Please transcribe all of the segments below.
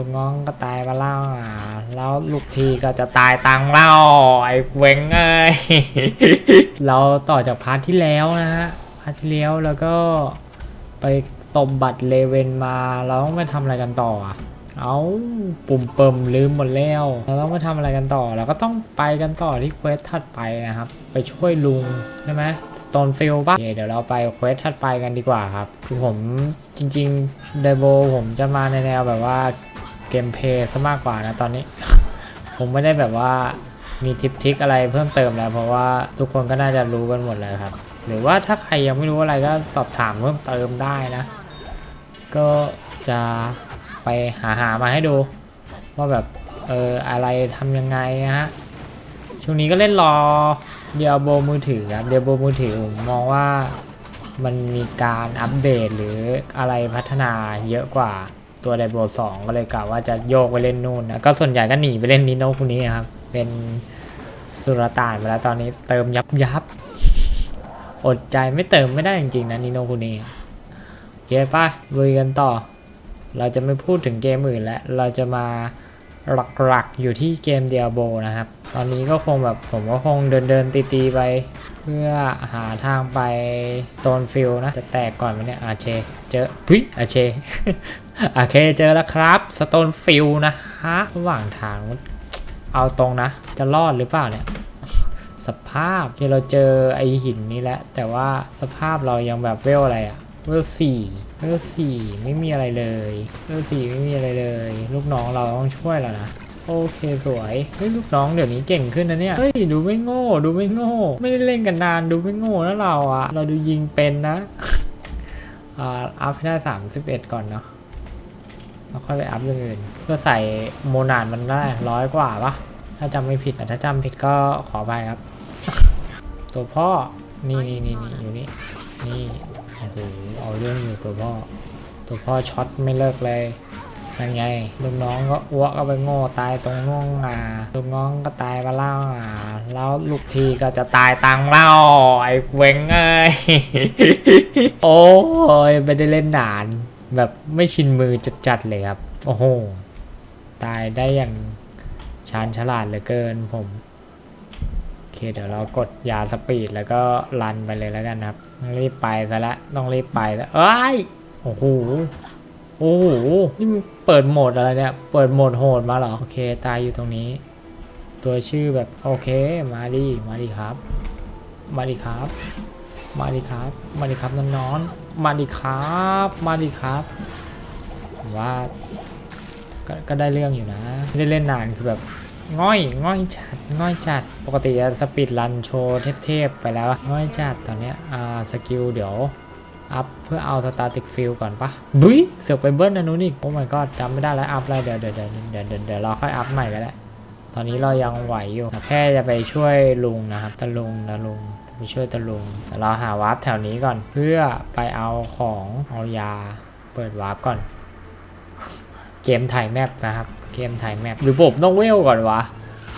ลูกน้องก็ตายมาแล้วอะแล้วลูกพี่ก็จะตายตังเล่าไอ้เวงเอ้ย เราต่อจากพาร์ทที่แล้วนะฮะ พาร์ทที่แล้วแล้วก็ไปตบบัตรเลเวนมา เราต้องไปทำอะไรกันต่ออะ เอาปุ่มเปิมลืมหมดแล้ว เราต้องไปทำอะไรกันต่อ เราก็ต้องไปกันต่อที่เควสถัดไปนะครับ ไปช่วยลุงใช่ไหมสโตนฟิลป่ะโอเคเดี๋ยวเราไปเควสถัดไปกันดีกว่าครับ คือผมจริงๆเดโบผมจะมาในแนวแบบว่า เกมเพย์ซะมากกว่านะตอนนี้ ผมไม่ได้แบบว่ามีทิปทิกอะไรเพิ่มเติมแล้ว เพราะว่าทุกคนก็น่าจะรู้กันหมดแล้วครับ หรือว่าถ้าใครยังไม่รู้อะไรก็สอบถามเพิ่มเติมได้นะ ก็จะไปหาหามาให้ดู ว่าแบบเอออะไรทำยังไงฮะช่วงนี้ก็เล่นรอเดียโบมือถือครับเดียโบมือถือผมมองว่ามันมีการอัปเดตหรืออะไรพัฒนาเยอะกว่า ตัวไดโบสองก็เลยกะว่าจะโยกไปเล่นนู่นนะก็ส่วนใหญ่ก็หนีไปเล่นนิโนคุนี้ครับ เป็นสุรต่านไปแล้วตอนนี้เติมยับยับอดใจไม่เติมไม่ได้จริงๆนะนิโนคุนี้โอเคป่ะลุยกันต่อ เราจะไม่พูดถึงเกมอื่นแล้ว เราจะมาหลักๆอยู่ที่เกมเดียโบนะครับ ตอนนี้ก็คงแบบผมก็คงเดินเดินๆตีๆไป เพื่อหาทางไปโตนฟิลนะ จะแตกก่อนไหมเนี่ยอาเช เจอพุ้ยอาเช โอเคเจอแล้วครับสโตนฟิลนะฮะระหว่างทางเอาตรงนะ จะรอดหรือเปล่าเนี่ย สภาพที่เราเจอไอหินนี้แหละแต่ว่าสภาพเรายังแบบเวลอะไรอะเวลสี่เวลสี่ไม่มีอะไรเลยเวลสี่ไม่มีอะไรเลย ลูกน้องเราต้องช่วยแล้วนะโอเคสวยเฮ้ยลูกน้องเดี๋ยวนี้เก่งขึ้นนะเนี่ยเฮ้ยดูไม่โง่ ดูไม่โง่ ไม่ได้เล่นกันนานดูไม่โง่นะเราอะเราดูยิงเป็นนะอ่าอัพให้ได้31ก่อนเนาะ แล้วค่อยไปอัพเรื่องอื่นเพื่อใส่โมนาดมันได้ร้อยกว่าปะถ้าจำไม่ผิดแต่ถ้าจำผิดก็ขอไปครับ ตัวพ่อ นี่นี่นี่นี่อยู่นี่ นี่โอ้โหเอาเรื่องอยู่ตัวพ่อ ตัวพ่อช็อตไม่เลิกเลยนั่นไงลูกน้องก็อ้วกก็ไปโง่ตายตรงง่วงงาลูกน้องก็ตายมาเล่าอ่าแล้วลูกพี่ก็จะตายตังเล่าไอ้เวงเอ้ยโอ้ยไม่ได้เล่นนาน แบบไม่ชินมือจัดๆเลยครับ โอ้โห ตายได้อย่างชาญฉลาดเหลือเกินผม โอเค เดี๋ยวเรากดยาสปีดแล้วก็รันไปเลยแล้วกันครับต้องรีบไปซะละ ต้องรีบไปซะเอ้ย โอ้โห โอ้โห นี่เปิดโหมดอะไรเนี่ย เปิดโหมดโหดมาเหรอ โอเค ตายอยู่ตรงนี้ ตัวชื่อแบบโอเค มาดิ มาดิครับ มาดิครับ มาดิครับ มาดิครับน้อนๆ มาดิครับ มาดิครับว่าก็ก็ได้เรื่องอยู่นะไม่ได้เล่นนานคือแบบง่อยง่อยจัดง่อยจัดปกติจะสปีดรันโชว์เทพๆไปแล้วง่อยจัดตอนเนี้ยอ่าสกิลเดี๋ยวอัพเพื่อเอาสตาติกฟิลก่อนปะบุ้ยเสือกไปเบิ้ลนะนู้นอีกโอ้ my god จำไม่ได้แล้วอัพอะไรเดี๋ยเดี๋ยวเดี๋ยวเดี๋ยวเดี๋ยวเดี๋ยวเราค่อยอัพใหม่ก็ได้ตอนนี้เรายังไหวอยู่แค่จะไปช่วยลุงนะครับตะลุงตะลุง ไปช่วยตะลุงแต่เราหาวาร์ปแถวนี้ก่อน เพื่อไปเอาของเอายา เปิดวาร์ปก่อน เกมถ่ายแมปนะครับ เกมถ่ายแมปหรือผมต้องเวลก่อนวะ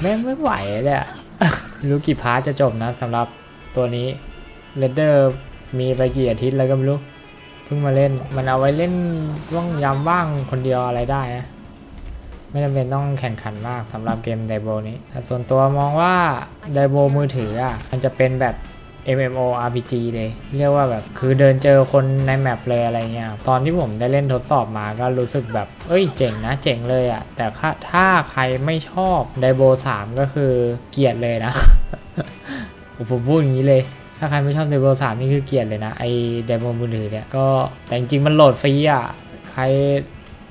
แม่งไม่ไหวเนี่ยไม่รู้กี่พาร์ทจะจบนะสำหรับตัวนี้เรดเดอร์มีไปกี่อาทิตย์แล้วก็ไม่รู้ เพิ่งมาเล่นมันเอาไว้เล่นว่างยามว่างคนเดียวอะไรได้นะ ไม่จำเป็นต้องแข่งขันมากสำหรับเกมไดโบนี้แต่ส่วนตัวมองว่าไดโบมือถืออะมันจะเป็นแบบ MMO RPG เลย เรียกว่าแบบคือเดินเจอคนในแมปเลยอะไรเงี้ย ตอนที่ผมได้เล่นทดสอบมาก็รู้สึกแบบ เอ้ยเจ๋งนะเจ๋งเลยอะ่ะ แต่ถ้าถ้าใครไม่ชอบไดโบ3 ก็คือเกลียดเลยนะ ผมพูดอย่างนี้เลย ถ้าใครไม่ชอบไดโบ3 นี่คือเกลียดเลยนะ ไอไดโบมือถือเนี่ย ก็แต่จริงๆมันโหลดฟรีอะ ใคร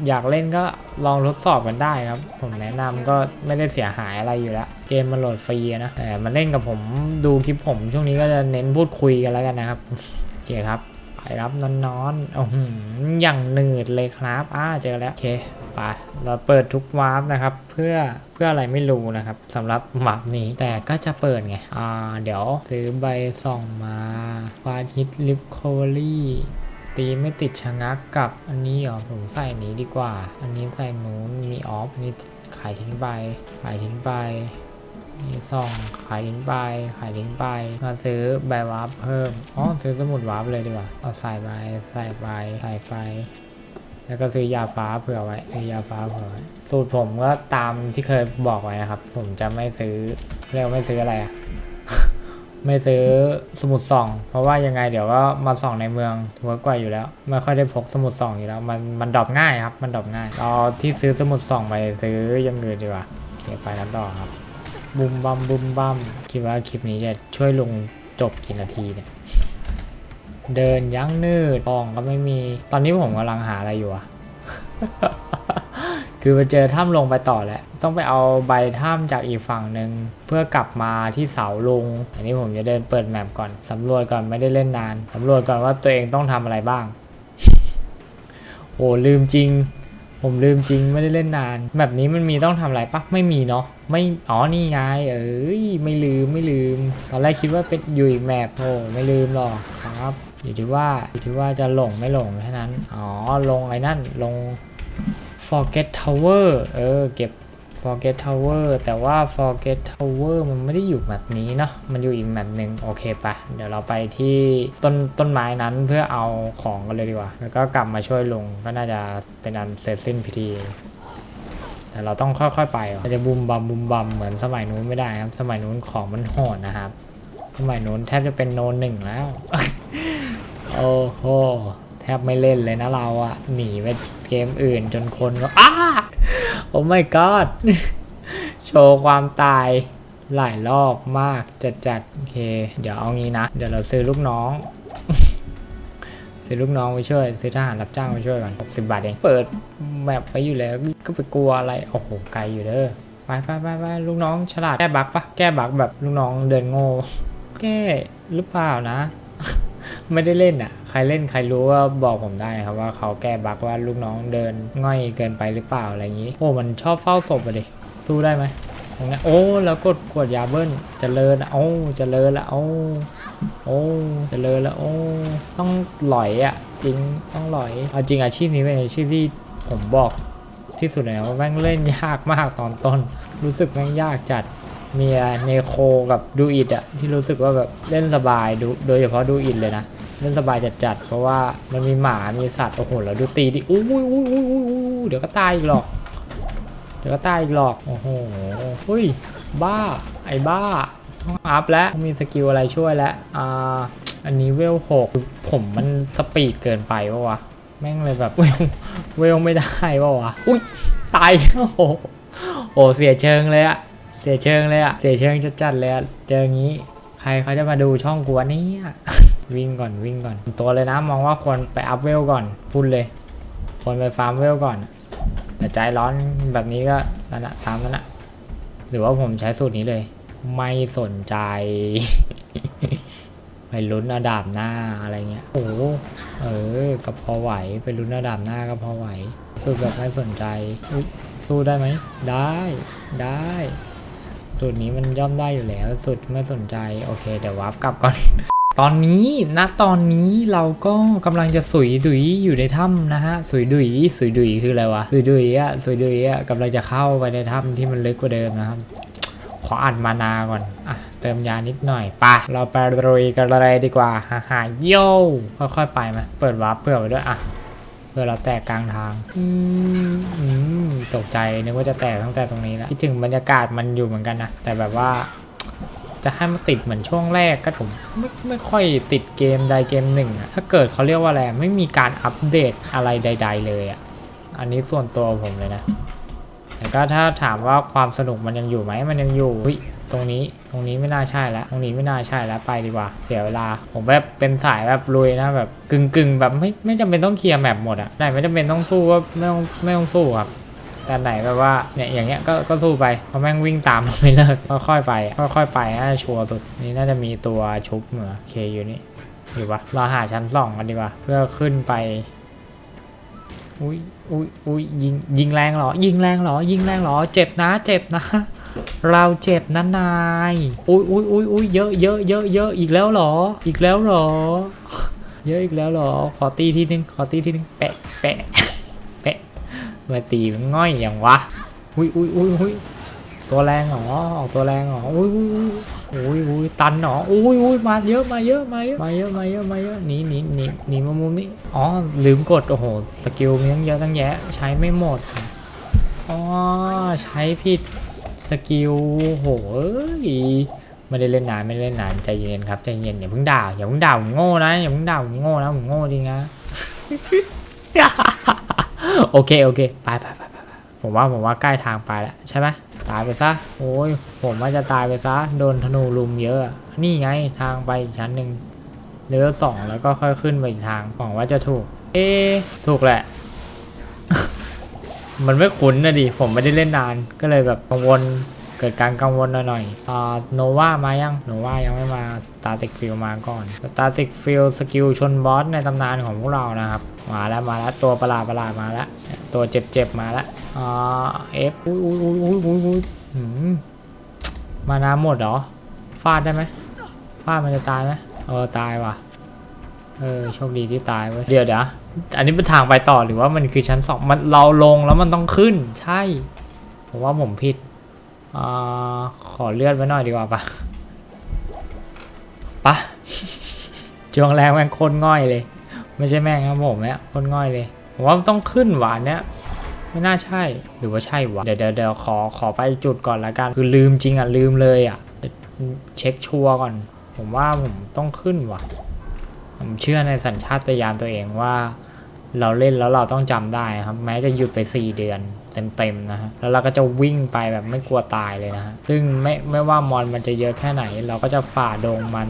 อยากเล่นก็ลองทดสอบกันได้ครับ ผมแนะนำก็ไม่ได้เสียหายอะไรอยู่แล้ว เกมมันโหลดฟรีนะแต่มันเล่นกับผมดูคลิปผมช่วงนี้ก็จะเน้นพูดคุยกันแล้วกันนะครับโอเคครับไปรับนอนๆอ้อย่างหนืดเลยครับอ่าเจอแล้วโอเคไปเราเปิดทุกวาร์ปนะครับ เพื่อเพื่ออะไรไม่รู้นะครับสำหรับวาร์ปนี้แต่ก็จะเปิดไงอ่าเดี๋ยวซื้อใบส่องมาฟาฮิตลิฟโคเวอรี่ ตีไม่ติดชะงักกับอันนี้เหรอผมใส่นี้ดีกว่า อันนี้ใส่นู้นมีออฟอันนี้ขายทิ้งไปขายทิ้งไปนี่ซองขายทิ้งไปขายทิ้งไปมาซื้อใบวาร์ปเพิ่มอ๋อซื้อสมุดวาร์ปเลยดีกว่าเอาใส่ไปใส่ไปใส่ไปแล้วก็ซื้อยาฟ้าเผื่อไว้ซื้อยาฟ้าเผื่อไว้สูตรผมก็ตามที่เคยบอกไว้นะครับ ผมจะไม่ซื้อเรียกไม่ซื้ออะไรอะ ไม่ซื้อสมุดส่อง เพราะว่ายังไงเดี๋ยวก็มาส่องในเมืองเวิร์กกว่าอยู่แล้ว ไม่ค่อยได้พกสมุดส่องอยู่แล้ว มันมันดรอปง่ายครับ มันดรอปง่ายเอาที่ซื้อสมุดส่องไปซื้ออยังอื่นดีกว่าโอเคไปกันต่อครับบุมบัมบุมบัมคิดว่าคลิปนี้จะช่วยลงจบกี่นาทีเนี่ยเดินยั้งนืดทองก็ไม่มี ตอนนี้ผมกำลังหาอะไรอยู่อะ คือไปเจอถ้ำลงไปต่อแล้วต้องไปเอาใบถ้ำจากอีกฝั่งหนึ่งเพื่อกลับมาที่เสาลงอันนี้ผมจะเดินเปิดแมปก่อนสำรวจก่อนไม่ได้เล่นนานสำรวจก่อนว่าตัวเองต้องทำอะไรบ้าง โอ้ลืมจริง ผมลืมจริงไม่ได้เล่นนาน แบบนี้มันมีต้องทำอะไรปะไม่มีเนาะไม่อ๋อนี่ไงเอ้ยไม่ลืมไม่ลืมตอนแรกคิดว่าเป็นอยู่อีกแมปโอ้ไม่ลืมหรอกครับอยู่ที่ว่าอยู่ที่ว่าจะหลงไม่หลงแค่นั้น อ๋อลงไอ้นั่นลง forget tower เออเก็บ forget tower แต่ว่า forget tower มันไม่ได้อยู่แบบนี้เนาะมันอยู่อีกแบบหนึ่งโอเคปะเดี๋ยวเราไปที่ต้นต้นไม้นั้นเพื่อเอาของกันเลยดีกว่า แล้วก็กลับมาช่วยลุงก็น่าจะเป็นอันเสร็จสิ้นพิธีแต่เราต้องค่อยๆไปอะมันจะบุมบัมบุมบัมเหมือนสมัยนู้นไม่ได้ครับ สมัยนู้นของมันโหดนะครับ สมัยนู้นแทบจะเป็นโนนหนึ่งแล้ว โอ้โห แทบไม่เล่นเลยนะเราอะหนีไปเกมอื่นจนคนก็อ้าโอ้ my god โชว์ความตายหลายรอบมากจัดจัดๆโอเค เดี๋ยวเอางี้นะ เดี๋ยวเราซื้อลูกน้อง ซื้อลูกน้องไปช่วย ซื้อทหารรับจ้างไปช่วยก่อน60 บาทเอง เปิดแมปไปอยู่แล้วก็ไปกลัวอะไร โอ้โห ไกลอยู่เด้อ ไปไปไปไปลูกน้องฉลาดแก้บักปะแก้บักแบบลูกน้องเดินโง่ แก้หรือเปล่านะ ไม่ได้เล่นอะ ครเล่นใครรู้ก็บอกผมได้ครับว่าเขาแก้บั๊กว่าลูกน้องเดินง่อยเกินไปหรือเปล่าอะไรอย่างนี้ โอ้มันชอบเฝ้าศพอะดิสู้ได้ไหมตรงนี้โอ้แล้วกดกดยาเบิ้ลเจริญอะโอ้เจริญละโอ้โอ้เจริญละโอ้ต้องหลอยอะจริงต้องหลอยเอาจริงอาชีพนี้เป็นอาชีพที่ผมบอกที่สุดเลยนะว่าแม่งเล่นยากมากตอนต้น รู้สึกแม่งยากจัดเมียเนโคกับดูอิดอะที่รู้สึกว่าแบบเล่นสบายดูโดยเฉพาะดูอิดเลยนะ เล่นสบายจัดๆ เพราะว่ามันมีหมา มีสัตว์ โอ้โห แล้วดูตีดิ อุ้ยอุ้ยอุ้ยอุ้ยเดี๋ยวก็ตายอีกหรอก เดี๋ยวก็ตายอีกหรอก โอ้โหอุ้ย บ้า ไอ้บ้า ต้องอัพแล้ว มีสกิลอะไรช่วยแล้วอ่า อันนี้เวลหกผมมันสปีดเกินไปปะวะ แม่งเลยแบบเวลเวลไม่ได้ปะวะ อุ้ย ตาย โอ้โห โอ้เสียเชิงเลยอะเสียเชิงเลยอะเสียเชิงจัดๆเลยอะเจออย่างนี้ ใครเขาจะมาดูช่องกูวะเนี่ย วิ่งก่อนวิ่งก่อน ตัวเลยนะมองว่าควรไปอัพเวลก่อนพูดเลยควรไปฟาร์มเวลก่อน แต่ใจร้อนแบบนี้ก็นั่นแหะตามนั้นนะหรือว่าผมใช้สูตรนี้เลย ไม่สนใจ ไปลุ้นระดับหน้าอะไรเงี้ยโอ้เออก็พอไหวไปลุ้นระดับหน้าก็พอไหวสูตรแบบไม่สนใจสู้ได้ไหมได้ได้สูตรนี้มันย่อมได้อยู่แล้วสูตรไม่สนใจ โอเค เดี๋ยววาร์ปกลับก่อน ตอนนี้ณตอนนี้เราก็กำลังจะสุยดุยอยู่ในถ้ำนะฮะสุยดุยสุยดุยคืออะไรวะสุยดุยอะสุยดุยอะกำลังจะเข้าไปในถ้ำที่มันลึกกว่าเดิมนะครับ ขออัดมานาก่อนอะเติมยานิดหน่อยไปะเราไปรุยกันเลยดีกว่าฮ่าฮ่าโย่ค่อยๆไปไหมเปิดวาร์ปเผื่อไว้ด้วยอะเพื่อเราแตกกลางทาง อืมตกใจนึกว่าจะแตกตั้งแต่ตรงนี้แล้วคิดถึงบรรยากาศมันอยู่เหมือนกันนะแต่แบบว่า จะให้มันติดเหมือนช่วงแรกก็ผมไม่ไม่ค่อยติดเกมใดเกมหนึ่งอะถ้าเกิดเขาเรียกว่าอะไรไม่มีการอัปเดตอะไรใด ๆ เลยอะอันนี้ส่วนตัวผมเลยนะ แต่ก็ถ้าถามว่าความสนุกมันยังอยู่ไหมมันยังอยู่ตรงนี้ตรงนี้ไม่น่าใช่แล้วตรงนี้ไม่น่าใช่แล้วไปดีกว่า เสียเวลา ผมแบบเป็นสายแบบลุยนะแบบกึ่งกึ่งๆแบบไม่ไม่จำเป็นต้องเคลียร์แมปหมดอะไหนไม่จำเป็นต้องสู้ก็ไม่ต้องไม่ต้องสู้ครับ แต่ไหนแบบว่าเนี่ยอย่างเงี้ยก็ก็สู้ไปเพราะแม่งวิ่งตามเราไม่เลิกค่อยๆไปค่อยๆไปน่าจะชัวร์สุดนี่น่าจะมีตัวชุบเหมือเคอยู่นี่อยู่ปะเราหาชั้นสองกันดีกว่าเพื่อขึ้นไปอุ้ยอุ้ยอุ้ยยิงยิงแรงเหรอ ยิงแรงเหรอ ยิงแรงเหรอ เจ็บนะ เจ็บนะ เราเจ็บนะนายอุ้ยอุ้ยอุ้ยอุ้ยเยอะเยอะเยอะเยอะอีกแล้วเหรอ อีกแล้วเหรอ เยอะอีกแล้วเหรอ ขอตีทีนึงขอตีทีนึงแปะแปะ มาตีมันง่อยอย่างวะอุ้ยอุ้ยอุ้ยอุ้ยตัวแรงเหรอออกตัวแรงเหรออุ้ยอุ้ยอุ้ยอุ้ยตันเหรออุ้ยอุ้ยมาเยอะมาเยอะมาเยอะมาเยอะมาเยอะมาเยอะหนีหนีหนีหนีมามุมนี้อ๋อลืมกดโอ้โหสกิลมีตั้งเยอะตั้งแยะใช้ไม่หมดอ๋อใช้ผิดสกิลโหยไม่ได้เล่นนานไม่ได้เล่นนานใจเย็นครับใจเย็นอย่าเพิ่งด่าอย่าเพิ่งด่าผมโง่นะอย่าเพิ่งด่าผมโง่นะผมโง่จริงนะ โอเคโอเคไปไปไปไปผมว่าผมว่าใกล้ทางไปแล้วใช่ไหมตายไปซะโอ้ยผมว่าจะตายไปซะโดนธนูลุมเยอะ นี่ไงทางไปอีกชั้นหนึ่งเลือสองแล้วก็ค่อยขึ้นไปอีกทางหวังว่าจะถูก เอ๊ถูกแหละ มันไม่คุ้นนะดิผมไม่ได้เล่นนานก็เลยแบบกังวล กิดการกังวลหน่อยๆอ่าโนวามายังโนวายังไม่มาสตาร์ติกฟิลมาก่อนสตาร์ติกฟิลสกิลชนบอสในตำนานของพวกเรานะครับ มาแล้วมาแล้วตัวประหลาดประหลาดมาแล้วตัวเจ็บๆมาแล้วอ่าเอฟอุ้ยอุ้ยอุ้ยอุ้ยอุ้ยอุ้ยหืมมาน้ำหมดเหรอฟาดได้ไหมฟาดมันจะตายไหมเออตายว่ะเออโชคดีที่ตายเว้ยเดี๋ยวเดี๋ยวอันนี้เป็นทางไปต่อหรือว่ามันคือชั้นสองมันเราลงแล้วมันต้องขึ้น ใช่ ผมว่าผมผิด อขอเลื่อนไว้หน่อยดีกว่าปะปะช่วงแรกแม่งโคตรง่อยเลย ไม่ใช่แม่งครับผมเนี่ยโคตรง่อยเลยผมว่าต้องขึ้นหวานเนี่ยไม่น่าใช่ หรือว่าใช่วะเดี๋ยวเดี๋ยวขอขอไปจุดก่อนละกัน คือลืมจริงอะลืมเลยอะเช็คชัวร์ก่อน ผมว่าผมต้องขึ้นว่ะผมเชื่อในสัญชาตญาณตัวเองว่า เราเล่นแล้วเราต้องจำได้ครับ แม้จะหยุดไป 4 เดือน เต็มๆนะฮะแล้วเราก็จะวิ่งไปแบบไม่กลัวตายเลยนะฮะซึ่งไม่ไม่ว่ามอนมันจะเยอะแค่ไหน เราก็จะฝ่าดงมัน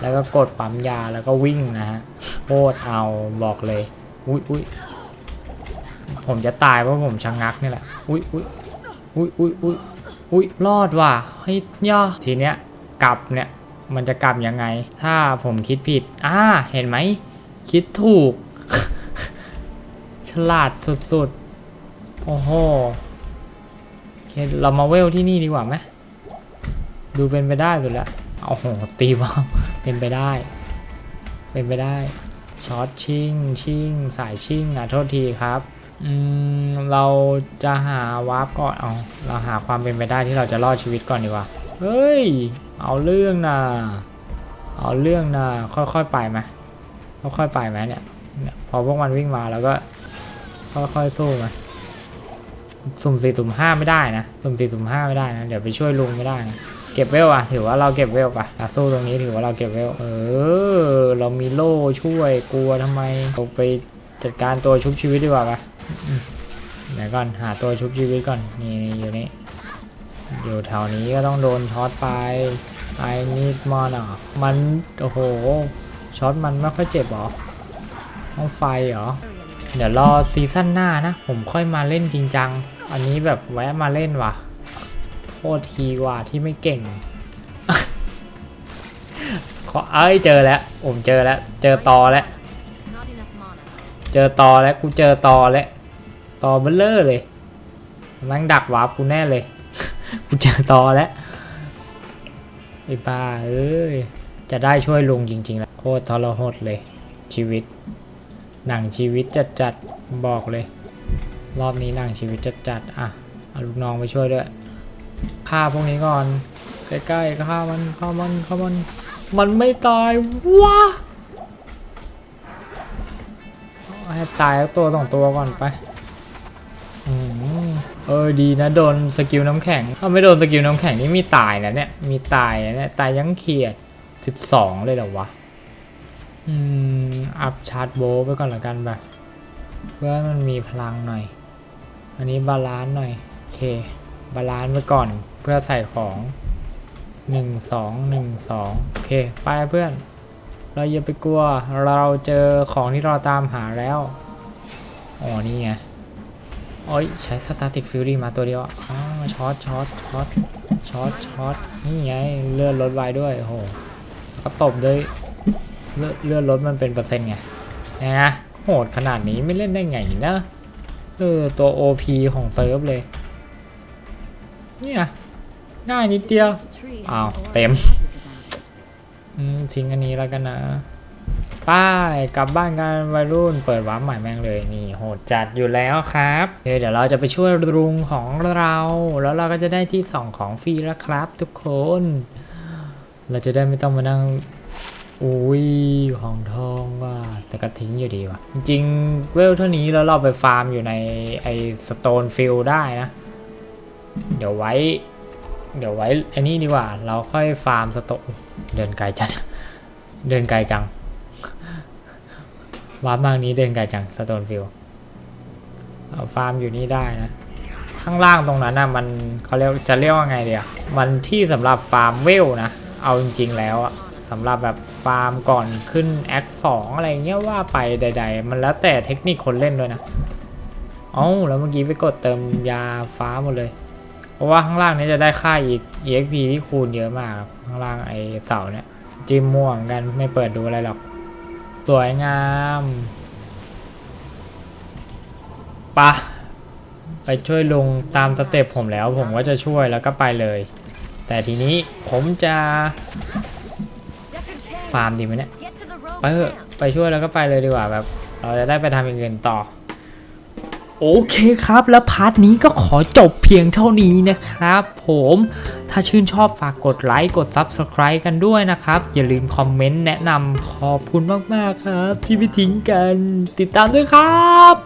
แล้วก็กดปั๊มยาแล้วก็วิ่งนะฮะโคตรเอาบอกเลยอุ้ยอุ้ยผมจะตายเพราะผมชะงงักนี่แหละอุ้ยอุ้ยอุ้ยอุ้ยอุ้ยอุ้ยรอดว่ะเฮ้ยย่อทีเนี้ยกลับเนี่ยมันจะกลับยังไง ถ้าผมคิดผิดอ่าเห็นไหมคิดถูก ฉลาดสุดๆ โอ้โหโอเคเรามาเวลที่นี่ดีกว่าไหมดูเป็นไปได้สุดล้วโอ้โหตีบ้าเป็นไปได้ เป็นไปได้ช็อตชิงชิงสายชิงอะโทษทีครับอืมเราจะหาวาร์ปก่อนเอาเราหาความเป็นไปได้ที่เราจะรอดชีวิตก่อนดีกว่าเฮ้ย เอาเรื่องนะเอาเรื่องนะค่อยๆไปไหมค่อยๆไปไหมเนี่ยเนี่ยพอพวกมันวิ่งมาแล้วก็ค่อยๆสู้ไหม สุ่มสี่สุ่มห้าไม่ได้นะสุ่มสี่สุ่มห้าไม่ได้นะ เดี๋ยวไปช่วยลุงไม่ได้นะเก็บเวลอะถือว่าเราเก็บเวลปะอะสู้ตรงนี้ถือว่าเราเก็บเวล เออ เรามีโล่ช่วยกลัวทำไมเราไปจัดการตัวชุบชีวิตดีกว่าปะอืมเดี๋ยวก่อนหาตัวชุบชีวิตก่อนนี่นี่อยู่นี่อยู่แถวนี้ก็ต้องโดนช็อตไปไอ้นี่มอนอะมันโอ้โหช็อตมันไม่ค่อยเจ็บหรอต้องไฟเหรอ เดี๋ยวรอซีซั่นหน้านะ ผมค่อยมาเล่นจริงจัง อันนี้แบบแวะมาเล่นว่ะ โทษทีว่าที่ไม่เก่ง ขอเอ้ยเจอแล้ว ผมเจอแล้ว เจอตอแล้ว เจอตอแล้วกูเจอตอแล้วตอเบลเลอร์เลยแม่งดักวาร์ปกูแน่เลย กูเจอตอแล้วไอ้บ้าเอ้ย จะได้ช่วยลุงจริงๆแล้วโคตรทรหดเลยชีวิต หนังชีวิตจัดจัดบอกเลย รอบนี้หนังชีวิตจัดจัดอะเอาลูกน้องไปช่วยด้วยฆ่าพวกนี้ก่อน ใกล้ๆฆ่ามันฆ่ามันฆ่ามัน มันไม่ตายวะเอาให้ตายตัวสองตัวก่อนไปอเออดีนะโดนสกิลน้ำแข็งถ้าไม่โดนสกิลน้ำแข็งนี่มีตายนะเนี่ยมีตายนะเนี่ยตายยังเขียดสิบสองเลยเหรอวะ อืม อัพชาร์จโบไปก่อนละกันแบบเพื่อมันมีพลังหน่อย อันนี้บาลานซ์หน่อย โอเค บาลานซ์ไว้ก่อนเพื่อใส่ของหนึ่งสองหนึ่งสองโอเค ไปเพื่อน เราอย่าไปกลัว เราเจอของที่เราตามหาแล้ว อ๋อ นี่ไงโอ้ยใช้สตาติกฟิวรี่มาตัวเดียวอ๋อช็อตช็อตช็อตช็อตช็อตนี่ไงเลื่อนรถไวด้วยโอ้โหก็ตบด้วย เลื่อนเลือนรถมันเป็นเปอร์เซ็นต์ไงนะโหดขนาดนี้ไม่เล่นได้ไงนะเออตัว OP ของเซิร์ฟเลย เนี่ยง่ายนิดเดียว Tree has Ow, an aura of damn. magic about it. อืมทิ้งอันนี้แล้วกันนะป้ายกลับบ้านกันวัยรุ่นเปิดวาร์ปใหม่แม่งเลยนี่ โหดจัดอยู่แล้วครับเคเดี๋ยวเราจะไปช่วยลุงของเรา แล้วเราก็จะได้ที่ส่องของฟรีแล้วครับ ทุกคน เราจะได้ไม่ต้องมานั่ง อุ้ยของทองว่าแต่ก็ทิ้งอยู่ดีว่ะ จริงเวลเท่านี้แล้วเราไปฟาร์มอยู่ในไอสโตนฟิลได้นะ เดี๋ยวไว้ เดี๋ยวไว้อันนี้ดีกว่า เราค่อยฟาร์มสโตนเดินไกลจัดเดินไกลจังวาร์ปมากนี้เดินไกลจังสโตนฟิลเอาฟาร์มอยู่นี่ได้นะ ข้างล่างตรงนั้นนะมันเขาเรียกจะเรียกว่าไงเดียวมันที่สำหรับฟาร์มเวลนะ เอาจริงๆแล้วอะ สำหรับแบบฟาร์มก่อนขึ้นแอคสองอะไรเงี้ยว่าไปใด ๆ มันแล้วแต่เทคนิคคนเล่นด้วยนะเอ้าแล้วเมื่อกี้ไปกดเติมยาฟ้าหมดเลย เพราะว่าข้างล่างนี้จะได้ค่าอีก EXP ที่คูณเยอะมากข้างล่างไอเสาเนี่ยจิ้มม่วงกันไม่เปิดดูอะไรหรอก สวยงามปะไปช่วยลุงตามสเต็ปผมแล้ว ผมก็จะช่วยแล้วก็ไปเลย แต่ทีนี้ผมจะาร์มดีไหมเนี่ยไปเถอะไปช่วยแล้วก็ไปเลยดีกว่าแบบ เราจะได้ไปทำอย่างอื่นต่อ โอเคครับ แล้วพาร์ทนี้ก็ขอจบเพียงเท่านี้นะครับ ผมถ้าชื่นชอบฝากกดไลค์กด Subscribe กันด้วยนะครับ อย่าลืมคอมเมนต์แนะนำขอบคุณมาก ๆ ครับ ที่ไม่ทิ้งกัน ติดตามด้วยครับ